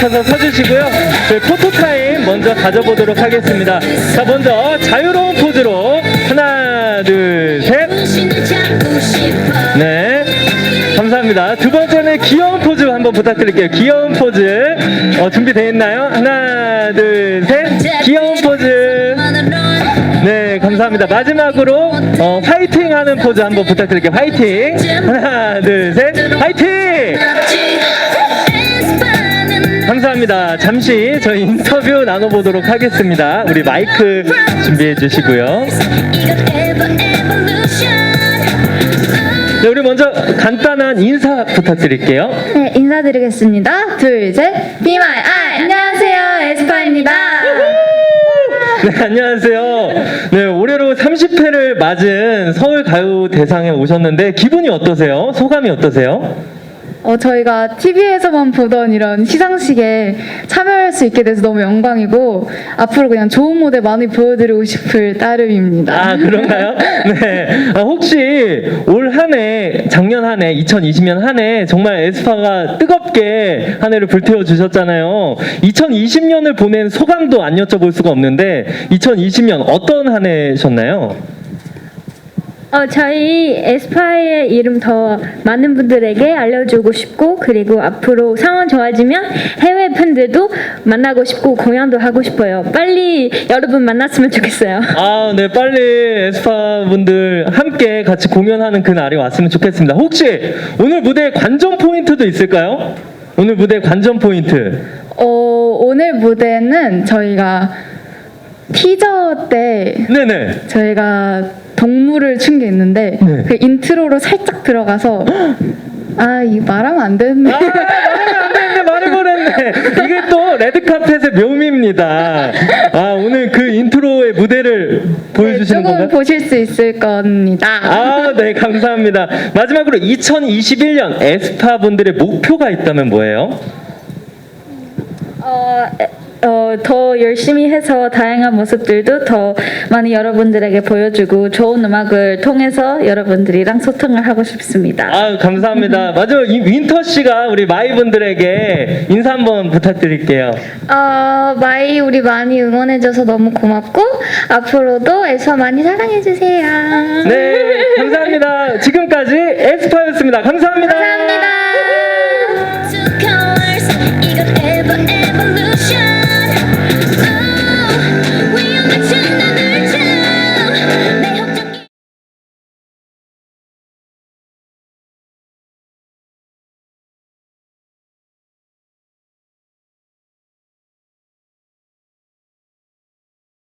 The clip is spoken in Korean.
맡아서 서주시고요. 저희 포토타임 먼저 가져보도록 하겠습니다. 자, 먼저 자유로운 포즈로 하나, 둘, 셋. 네. 감사합니다. 두 번째는 귀여운 포즈 한번 부탁드릴게요. 귀여운 포즈. 어, 준비되어 있나요? 하나, 둘, 셋. 귀여운 포즈. 네, 감사합니다. 마지막으로 어, 화이팅 하는 포즈 한번 부탁드릴게요. 화이팅. 하나, 둘, 셋. 화이팅! 감사합니다. 잠시 저희 인터뷰 나눠보도록 하겠습니다. 우리 마이크 준비해 주시고요. 네, 우리 먼저 간단한 인사 부탁드릴게요. 네, 인사드리겠습니다. 둘, 셋. Eye. 안녕하세요. 에스파입니다. 네, 안녕하세요. 네, 올해로 30회를 맞은 서울 가요 대상에 오셨는데 기분이 어떠세요? 소감이 어떠세요? 어, 저희가 TV에서만 보던 이런 시상식에 참여할 수 있게 돼서 너무 영광이고 앞으로 그냥 좋은 무대 많이 보여드리고 싶을 따름입니다. 아, 그런가요? 네. 아, 혹시 올 한 해, 작년 한 해, 2020년 한 해 정말 에스파가 뜨겁게 한 해를 불태워 주셨잖아요. 2020년을 보낸 소감도 안 여쭤볼 수가 없는데 2020년 어떤 한 해셨나요? 어, 저희 에스파의 이름 더 많은 분들에게 알려주고 싶고 그리고 앞으로 상황 좋아지면 해외 팬들도 만나고 싶고 공연도 하고 싶어요. 빨리 여러분 만났으면 좋겠어요. 아, 네, 빨리 에스파 분들 함께 같이 공연하는 그 날이 왔으면 좋겠습니다. 혹시 오늘 무대 관전 포인트도 있을까요? 오늘 무대 관전 포인트. 어, 오늘 무대는 저희가 티저 때 네네. 저희가 동물을 춘 게 있는데 네. 그 인트로로 살짝 들어가서 아, 이거 말하면 안 되는데. 아, 말하면 안 되는데 말해버렸네. 이게 또 레드카펫의 묘미입니다. 아, 오늘 그 인트로의 무대를 보여주시는 네, 조금 건가요? 보실 수 있을 겁니다. 아, 네, 감사합니다. 마지막으로 2021년 에스파 분들의 목표가 있다면 뭐예요? 어, 에- 어, 더 열심히 해서 다양한 모습들도 더 많이 여러분들에게 보여주고 좋은 음악을 통해서 여러분들이랑 소통을 하고 싶습니다. 아, 감사합니다. 마지막 이 윈터 씨가 우리 마이 분들에게 인사 한번 부탁드릴게요. 어, 마이 우리 많이 응원해줘서 너무 고맙고 앞으로도 에서 많이 사랑해주세요. 네, 감사합니다. 지금까지 에스파였습니다. 감사합니다. 감사합니다.